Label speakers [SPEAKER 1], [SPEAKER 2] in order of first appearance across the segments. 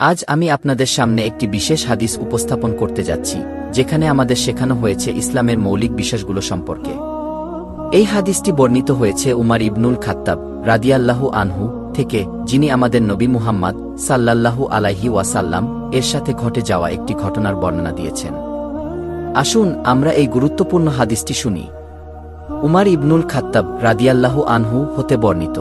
[SPEAKER 1] আজ আমি আপনাদের সামনে একটি বিশেষ হাদিস উপস্থাপন করতে যাচ্ছি, যেখানে আমাদের শেখানো হয়েছে ইসলামের মৌলিক বিশ্বাসগুলো সম্পর্কে। এই হাদিসটি বর্ণিত হয়েছে উমার ইবনুল খাত্তাব রাদিয়াল্লাহু আনহু থেকে, যিনি আমাদের নবী মুহাম্মদ সাল্লাল্লাহু আলাইহি ওয়াসাল্লাম এর সাথে ঘটে যাওয়া একটি ঘটনার বর্ণনা দিয়েছেন। আসুন আমরা এই গুরুত্বপূর্ণ হাদিসটি শুনি। উমার ইবনুল খাত্তাব রাদিয়াল্লাহু আনহু হতে বর্ণিত।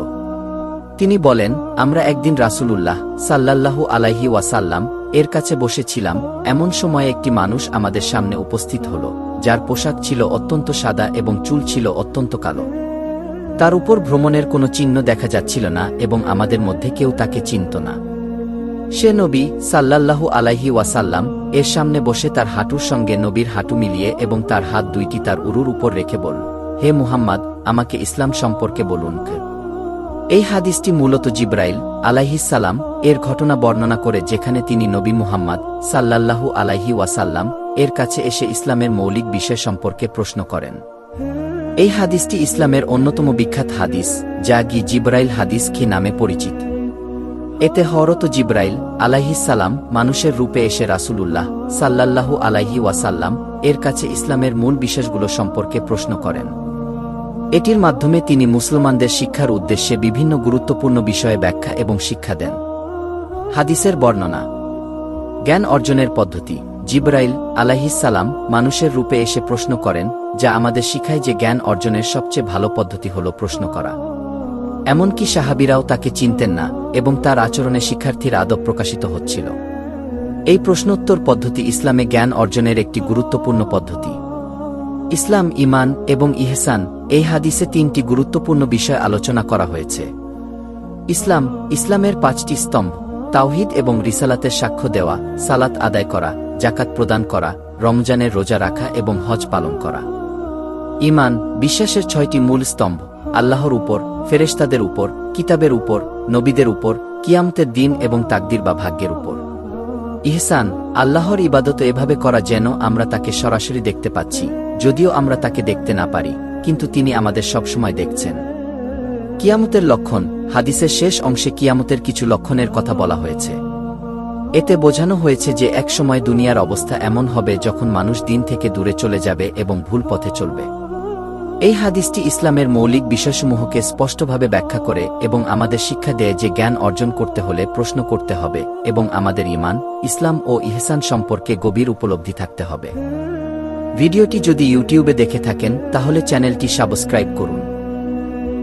[SPEAKER 1] তিনি বলেন, আমরা একদিন রাসূলুল্লাহ সাল্লাল্লাহু আলাইহি ওয়াসাল্লাম এর কাছে বসেছিলাম, এমন সময়ে একটি মানুষ আমাদের সামনে উপস্থিত হল, যার পোশাক ছিল অত্যন্ত সাদা এবং চুল ছিল অত্যন্ত কালো। তার উপর ভ্রমণের কোনো চিহ্ন দেখা যাচ্ছিল না এবং আমাদের মধ্যে কেউ তাকে চিনত না। সে নবী সাল্লাল্লাহু আলাইহি ওয়াসাল্লাম এর সামনে বসে তার হাঁটুর সঙ্গে নবীর হাঁটু মিলিয়ে এবং তার হাত দুইটি তার উরুর উপর রেখে বলল, হে মুহাম্মদ, আমাকে ইসলাম সম্পর্কে বলুন। এই হাদিসটি মূলত জিব্রাইল আলাইহিসাল্লাম এর ঘটনা বর্ণনা করে যেখানে তিনি নবী মুহাম্মদ সাল্লাল্লাহু আলাইহি ওয়াসাল্লাম এর কাছে এসে ইসলামের মৌলিক বিষয় সম্পর্কে প্রশ্ন করেন। এই হাদিসটি ইসলামের অন্যতম বিখ্যাত হাদিস, যা গি জিব্রাইল হাদিস কি নামে পরিচিত? এতে হরত জিব্রাইল আলাইহিসাল্লাম মানুষের রূপে এসে রাসূলুল্লাহ সাল্লাল্লাহু আলাইহি ওয়াসাল্লাম এর কাছে ইসলামের মূল বিষয়গুলো সম্পর্কে প্রশ্ন করেন। এটির মাধ্যমে তিনি মুসলমানদের শিক্ষার উদ্দেশ্যে বিভিন্ন গুরুত্বপূর্ণ বিষয়ে ব্যাখ্যা এবং শিক্ষা দেন। হাদিসের বর্ণনা, জ্ঞান অর্জনের পদ্ধতি, জিব্রাইল আলাহিসাল্লাম মানুষের রূপে এসে প্রশ্ন করেন, যা আমাদের শিখায় যে জ্ঞান অর্জনের সবচেয়ে ভালো পদ্ধতি হল প্রশ্ন করা। এমনকি সাহাবিরাও তাকে চিনতেন না এবং তার আচরণে শিক্ষার্থীর আদব প্রকাশিত হচ্ছিল। এই প্রশ্নোত্তর পদ্ধতি ইসলামে জ্ঞান অর্জনের একটি গুরুত্বপূর্ণ পদ্ধতি। ইসলাম ইমান এবং ইহসান এই হাদিসে তিনটি গুরুত্বপূর্ণ বিষয় আলোচনা করা হয়েছে। ইসলাম, ইসলামের পাঁচটি স্তম্ভ, তাওহিদ এবং রিসালাতের সাক্ষ্য দেওয়া, সালাত আদায় করা জাকাত প্রদান করা, রমজানের রোজা রাখা এবং হজ পালন করা। ইমান বিশ্বাসের ছয়টি মূল স্তম্ভ, আল্লাহর উপর, ফেরেশতাদের উপর, কিতাবের উপর, নবীদের উপর, কিয়ামতের দিন এবং তাকদির বা ভাগ্যের উপর। ইহসান, আল্লাহর ইবাদত এভাবে করা যেন আমরা তাকে সরাসরি দেখতে পাচ্ছি। যদিও আমরা তাকে দেখতে না পারি, কিন্তু তিনি আমাদের সবসময় দেখছেন। কিয়ামতের লক্ষণ, হাদিসের শেষ অংশে কিয়ামতের কিছু লক্ষণের কথা বলা হয়েছে। এতে বোঝানো হয়েছে যে একসময় দুনিয়ার অবস্থা এমন হবে যখন মানুষ দিন থেকে দূরে চলে যাবে এবং ভুল পথে চলবে। এই হাদিসটি ইসলামের মৌলিক বিষয়সমূহকে স্পষ্টভাবে ব্যাখ্যা করে এবং আমাদের শিক্ষা দেয় যে জ্ঞান অর্জন করতে হলে প্রশ্ন করতে হবে এবং আমাদের ইমান ইসলাম ও ইহসান সম্পর্কে গভীর উপলব্ধি থাকতে হবে। ভিডিওটি যদি ইউটিউবে দেখে থাকেন, তাহলে চ্যানেলটি সাবস্ক্রাইব করুন।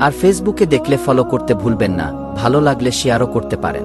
[SPEAKER 1] আর ফেসবুকে দেখলে ফলো করতে ভুলবেন না, ভালো লাগলে শেয়ারও করতে পারেন।